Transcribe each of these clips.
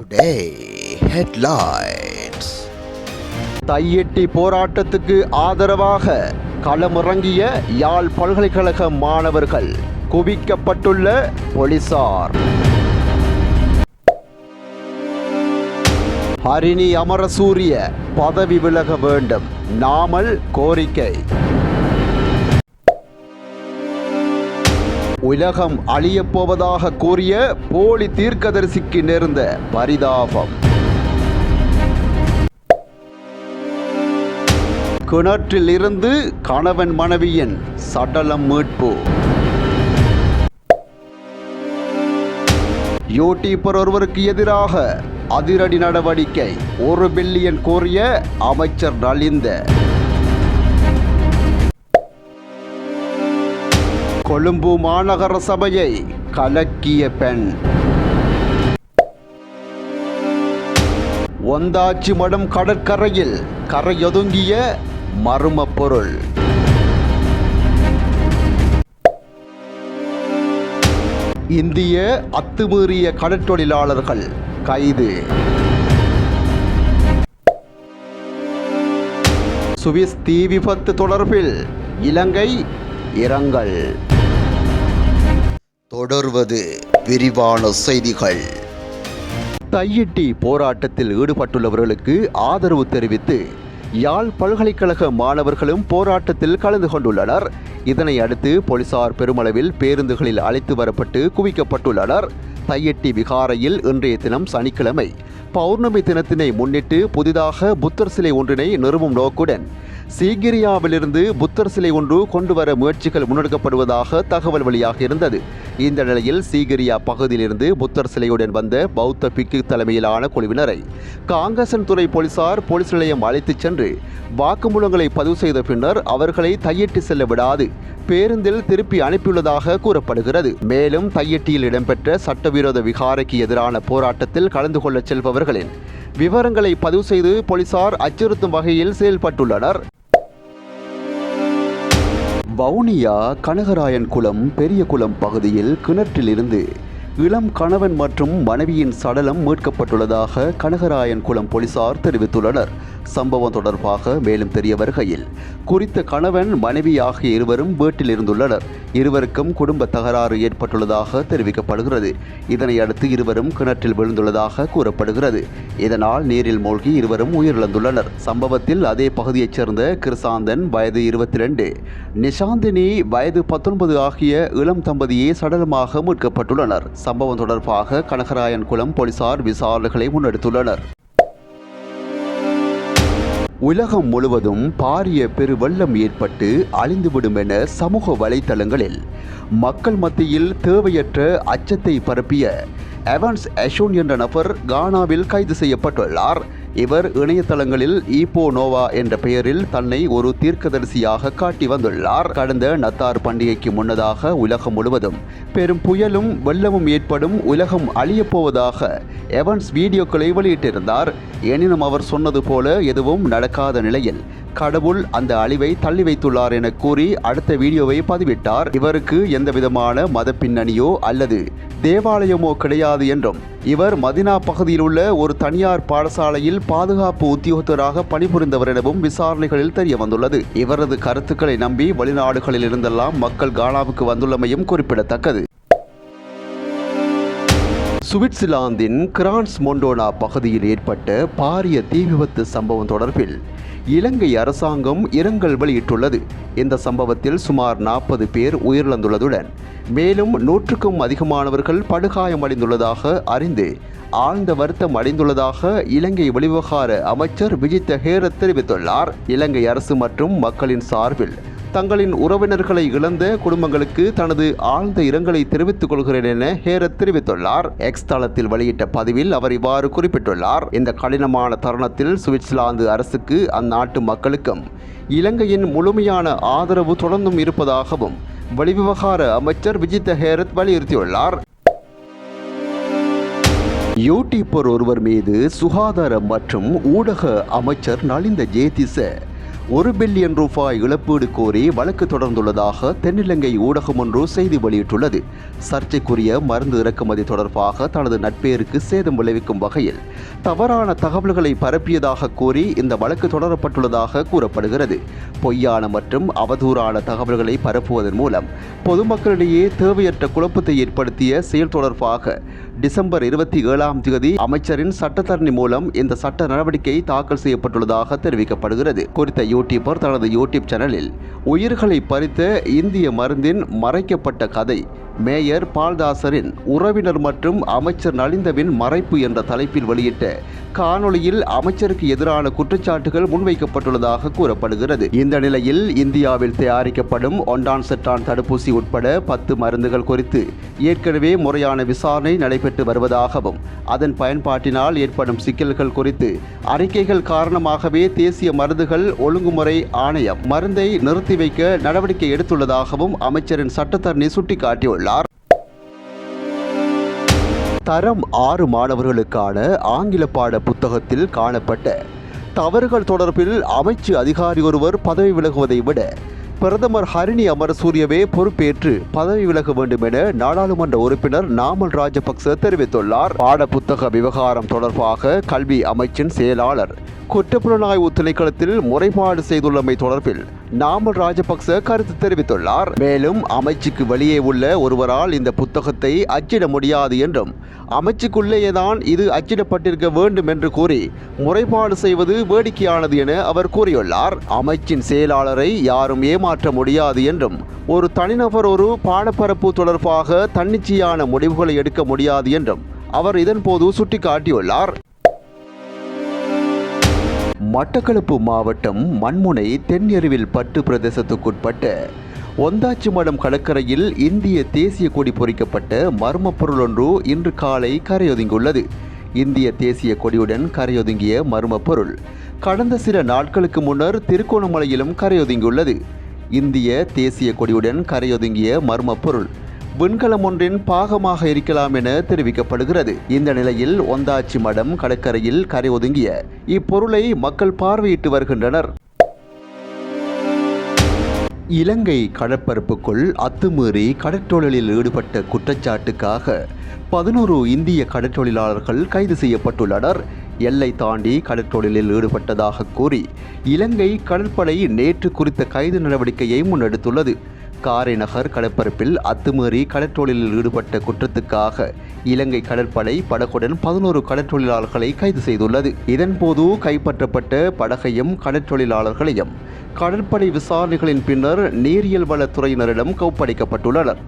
Today headlines தையெட்டி போராட்டத்துக்கு ஆதரவாக களமிறங்கிய யாழ் பல்கலைக்கழக மாணவர்கள் குவிக்கப்பட்டுள்ள போலீசார். ஹரிணி அமரசூரிய பதவி விலக வேண்டும். நாமல் கோரிக்கை. உலகம் அழியப்போவதாக கூறிய போலி தீர்க்கதரிசிக்கு நேர்ந்த பரிதாபம். கிணற்றில் இருந்து கணவன் மனைவியின் சடலம் மீட்பு. யூடியூபர் ஒருவருக்கு எதிராக அதிரடி நடவடிக்கை. ஒரு பில்லியன் கோரிய அமைச்சர் நலிந்த. கொழும்பு மாநகர சபையை கலக்கிய பெண். ஒந்தாச்சி மடம் கடற்கரையில் கரையொதுங்கிய மர்ம பொருள். இந்திய அத்துமீறிய கடற்தொழிலாளர்கள் கைது. சுவிஸ் தீ விபத்து தொடர்பில் இலங்கை இரங்கல். தொடர்வது விரிவான செய்திகள். தையிட்டி போராட்டத்தில் ஈடுபட்டுள்ளவர்களுக்கு ஆதரவு தெரிவித்து யாழ் பல்கலைக்கழக மாணவர்களும் போராட்டத்தில் கலந்து கொண்டுள்ளனர். இதனை அடுத்து போலீசார் பெருமளவில் பேருந்துகளில் அழைத்து வரப்பட்டு குவிக்கப்பட்டுள்ளனர். தையெட்டி விகாரையில் இன்றைய தினம் சனிக்கிழமை பௌர்ணமி தினத்தினை முன்னிட்டு புதிதாக புத்தர் சிலை ஒன்றினை நிறுவும் நோக்குடன் சீகிரியாவிலிருந்து புத்தர் சிலை ஒன்று கொண்டு வர முயற்சிகள் முன்னெடுக்கப்படுவதாக தகவல் வெளியாக இருந்தது இந்த நிலையில் சீகிரியா பகுதியிலிருந்து புத்தர் சிலையுடன் வந்த பௌத்த பிக்கு தலைமையிலான குழுவினரை காங்கசன் துறை போலீசார் போலீஸ் நிலையம் அழைத்துச் சென்று வாக்குமூலங்களை பதிவு செய்த பின்னர் அவர்களை தையிட்டு செல்ல விடாது பேருந்தில் திருப்பி அனுப்பியுள்ளதாக கூறப்படுகிறது. மேலும் தையட்டியில் இடம்பெற்ற சட்டவிரோத விகாரைக்கு எதிரான போராட்டத்தில் கலந்து கொள்ள செல்பவர்களின் விவரங்களை பதிவு செய்து போலீசார் அச்சுறுத்தும் வகையில் செயல்பட்டுள்ளனர். வவுனியா கனகராயன் குளம் பெரிய குளம் பகுதியில் கிணற்றிலிருந்து இளம் கணவன் மற்றும் மனைவியின் சடலம் மீட்கப்பட்டுள்ளதாக கனகராயன் குளம் போலீசார் தெரிவித்துள்ளனர். சம்பவம் தொடர்பாக மேலும் தெரிய வருகையில் குறித்த கணவன் மனைவி ஆகிய இருவரும் வீட்டில் இருந்துள்ளனர் இருவருக்கும் குடும்ப தகராறு ஏற்பட்டுள்ளதாக தெரிவிக்கப்படுகிறது. இதனை அடுத்து இருவரும் கிணற்றில் விழுந்துள்ளதாக கூறப்படுகிறது. இதனால் நீரில் மூழ்கி இருவரும் உயிரிழந்துள்ளனர். சம்பவத்தில் அதே பகுதியைச் சேர்ந்த கிருசாந்தன் வயது இருபத்தி ரெண்டு நிஷாந்தினி வயது பத்தொன்பது ஆகிய இளம் தம்பதியே சடலமாக மீட்கப்பட்டுள்ளனர். சம்பவம் தொடர்பாக கனகராயன் குளம் போலீசார் விசாரணைகளை முன்னெடுத்துள்ளனர். உலகம் முழுவதும் பாரிய பெருவெள்ளம் ஏற்பட்டு அழிந்துவிடும் என சமூக வலைத்தளங்களில் மக்கள் மத்தியில் தேவையற்ற அச்சத்தை பரப்பிய எவன்ஸ் அஷோன் என்ற நபர் கானாவில் கைது செய்யப்பட்டுள்ளார். இவர் இணையதளங்களில் ஈப்போ நோவா என்ற பெயரில் தன்னை ஒரு தீர்க்கதரிசியாக காட்டி வந்துள்ளார். கடந்த நத்தார் பண்டிகைக்கு முன்னதாக உலகம் முழுவதும் பெரும் புயலும் வெள்ளமும் ஏற்படும் உலகம் அழியப்போவதாக எவன்ஸ் வீடியோக்களை வெளியிட்டிருந்தார். எனினும் அவர் சொன்னது போல எதுவும் நடக்காத நிலையில் கடவுள் அந்த அழிவை தள்ளி வைத்துள்ளார் என கூறி அடுத்த வீடியோவை பதிவிட்டார். இவருக்கு எந்த விதமான மத பின்னணியோ அல்லது தேவாலயமோ கிடையாது என்றும் இவர் மதினா பகுதியில் உள்ள ஒரு தனியார் பாடசாலையில் பாதுகாப்பு உத்தியோகத்தராக பணிபுரிந்தவர் எனவும் விசாரணைகளில் தெரிய வந்துள்ளது இவரது கருத்துக்களை நம்பி வெளிநாடுகளில் இருந்தெல்லாம் மக்கள் கானாவுக்கு வந்துள்ளமையும் குறிப்பிடத்தக்கது. சுவிட்சர்லாந்தின் கிரான்ஸ் மொண்டோனா பகுதியில் ஏற்பட்ட பாரிய தீ விபத்து சம்பவம் தொடர்பில் இலங்கை அரசாங்கம் இரங்கல் வெளியிட்டுள்ளது. இந்த சம்பவத்தில் சுமார் நாற்பது பேர் உயிரிழந்துள்ளதுடன் மேலும் நூற்றுக்கும் அதிகமானவர்கள் படுகாயமடைந்துள்ளதாக அறிந்து ஆழ்ந்த வருத்தம் அடைந்துள்ளதாக இலங்கை வெளிவிவகார அமைச்சர் விஜித்த ஹேரத் தெரிவித்துள்ளார். இலங்கை அரசு மற்றும் மக்களின் சார்பில் தங்களின் உறவினர்களை இழந்த குடும்பங்களுக்கு தனது ஆழ்ந்த இரங்கலை தெரிவித்துக் கொள்கிறேன் என ஹேரத் தெரிவித்துள்ளார். எக்ஸ் தளத்தில் வெளியிட்ட பதிவில் அவர் இவ்வாறு குறிப்பிட்டுள்ளார். இந்த கடினமான தருணத்தில் சுவிட்சர்லாந்து அரசுக்கு அந்நாட்டு மக்களுக்கும் இலங்கையின் முழுமையான ஆதரவு தொடர்ந்தும் இருப்பதாகவும் வெளிவிவகார அமைச்சர் விஜித்த ஹேரத் வலியுறுத்தியுள்ளார். யூடியூப்பர் ஒருவர் மீது சுகாதார மற்றும் ஊடக அமைச்சர் நலிந்த ஜேதிச ஒரு பில்லியன் ரூபாய் இழப்பீடு கோரி வழக்கு தொடர்ந்துள்ளதாக தென்னிலங்கை ஊடகம் ஒன்று செய்தி வெளியிட்டுள்ளது. சர்ச்சைக்குரிய மருந்து இறக்குமதி தொடர்பாக தனது நட்பேருக்கு சேதம் விளைவிக்கும் வகையில் தவறான தகவல்களை பரப்பியதாக கூறி இந்த வழக்கு தொடரப்பட்டுள்ளதாக கூறப்படுகிறது. பொய்யான மற்றும் அவதூறான தகவல்களை பரப்புவதன் மூலம் பொதுமக்களிடையே தேவையற்ற குழப்பத்தை ஏற்படுத்திய செயல் தொடர்பாக டிசம்பர் இருபத்தி ஏழாம் தேதி அமைச்சரின் சட்டத்தரணி மூலம் இந்த சட்ட நடவடிக்கை தாக்கல் செய்யப்பட்டுள்ளதாக தெரிவிக்கப்படுகிறது. குறித்த யூடியூபர் தனது யூடியூப் சேனலில் உயிர்களை பறித்த இந்திய மருந்தின் மறைக்கப்பட்ட கதை மேயர் பால்தாசரின் உறவினர் மற்றும் அமைச்சர் நலிந்தவின் மறைப்பு என்ற தலைப்பில் வெளியிட்ட காணொளியில் அமைச்சருக்கு எதிரான குற்றச்சாட்டுகள் முன்வைக்கப்பட்டுள்ளதாக கூறப்படுகிறது. இந்த நிலையில் இந்தியாவில் தயாரிக்கப்படும் ஒன்றான் செட்டான் தடுப்பூசி உட்பட பத்து மருந்துகள் குறித்து ஏற்கனவே முறையான விசாரணை நடைபெற்று வருவதாகவும் அதன் பயன்பாட்டினால் ஏற்படும் சிக்கல்கள் குறித்து அறிக்கைகள் காரணமாகவே தேசிய மருந்துகள் ஒழுங்குமுறை ஆணையம் மருந்தை நிறுத்தி வைக்க நடவடிக்கை எடுத்துள்ளதாகவும் அமைச்சரின் சட்டத்தரணி சுட்டிக்காட்டியுள்ளார். தரம் ஆறு மாணவர்களுக்கான ஆங்கில பாட புத்தகத்தில் காணப்பட்ட. தவறுகள் தொடர்பில் அமைச்சு அதிகாரி ஒருவர் பதவி விலகுவதை விட பிரதமர் ஹரிணி அமரசூரியவே பொறுப்பேற்று பதவி விலக வேண்டும் என நாடாளுமன்ற உறுப்பினர் நாமல் ராஜபக்ச தெரிவித்துள்ளார். பாடப்புத்தக விவகாரம் தொடர்பாக கல்வி அமைச்சின் செயலாளர் குற்றப்புலனாய்வு திணைக்களத்தில் முறைப்பாடு செய்துள்ளமை தொடர்பில் நாமல் ராஜபக்ச கருத்து தெரிவித்துள்ளார். மேலும் அமைச்சுக்கு வெளியே உள்ள ஒருவரால் இந்த புத்தகத்தை அச்சிட முடியாது என்றும் அமைச்சுக்குள்ளேயேதான் இது அச்சிடப்பட்டிருக்க வேண்டும் என்று கூறி முறைப்பாடு செய்வது வேடிக்கையானது என அவர் கூறியுள்ளார். அமைச்சின் செயலாளரை யாரும் ஏமாற்ற முடியாது என்றும் ஒரு தனிநபர் ஒரு பாடப்பரப்பு தொடர்பாக தன்னிச்சையான முடிவுகளை எடுக்க முடியாது என்றும் அவர் இதன்போது சுட்டிக்காட்டியுள்ளார். மட்டக்களப்பு மாவட்டம் மண்முனை தென்னெருவில் பட்டு பிரதேசத்துக்குட்பட்ட ஒந்தாச்சிமடம் கடற்கரையில் இந்திய தேசிய கொடி பொறிக்கப்பட்ட மர்ம பொருள் ஒன்று இன்று காலை கரையொதுங்கியுள்ளது. இந்திய தேசிய கொடியுடன் கரையொதுங்கிய மர்ம பொருள் கடந்த சில நாட்களுக்கு முன்னர் திருகோணமலையிலும் கரையொதுங்கியுள்ளது. இந்திய தேசிய கொடியுடன் கரையொதுங்கிய மர்ம பொருள் விண்கலம் ஒன்றின் பாகமாக இருக்கலாம் என தெரிவிக்கப்படுகிறது. இந்த நிலையில் ஒந்தாச்சி மடம் கடற்கரையில் கரை ஒதுங்கிய இப்பொருளை மக்கள் பார்வையிட்டு வருகின்றனர். இலங்கை கடற்பரப்புக்குள் அத்துமீறி கடற்றொழிலில் ஈடுபட்ட குற்றச்சாட்டுக்காக பதினோரு இந்திய கடற்றொழிலாளர்கள் கைது செய்யப்பட்டுள்ளனர். எல்லை தாண்டி கடற்றொழிலில் ஈடுபட்டதாக கூறி இலங்கை கடற்படை நேற்று குறித்த கைது நடவடிக்கையை முன்னெடுத்துள்ளது. காரைநகர் கடற்பரப்பில் அத்துமீறி கடற்றொழிலில் ஈடுபட்ட குற்றத்துக்காக இலங்கை கடற்படை படகுடன் பதினோரு கடற்றொழிலாளர்களை கைது செய்துள்ளது. இதன்போது கைப்பற்றப்பட்ட படகையும் கடற்றொழிலாளர்களையும் கடற்படை விசாரணைகளின் பின்னர் நீரியல் வளத்துறையினரிடம் ஒப்படைக்கப்பட்டுள்ளனர்.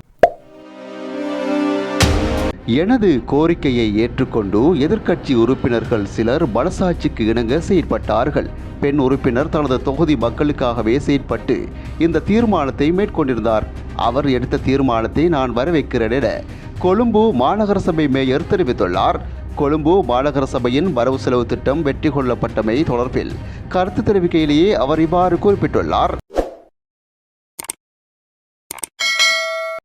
எனது கோரிக்கையை ஏற்றுக்கொண்டு எதிர்க்கட்சி உறுப்பினர்கள் சிலர் மனசாட்சிக்கு இணங்க செயற்பட்டார்கள். பெண் உறுப்பினர் தனது தொகுதி மக்களுக்காகவே செயற்பட்டு இந்த தீர்மானத்தை மேற்கொண்டிருந்தார். அவர் எடுத்த தீர்மானத்தை நான் வரவேற்கிறேன் என கொழும்பு மாநகர சபை மேயர் தெரிவித்துள்ளார். கொழும்பு மாநகர சபையின் வரவு செலவு திட்டம் வெற்றி கொள்ளப்பட்டமை தொடர்பில் கருத்து தெரிவிக்கையிலேயே அவர் இவ்வாறு குறிப்பிட்டுள்ளார்.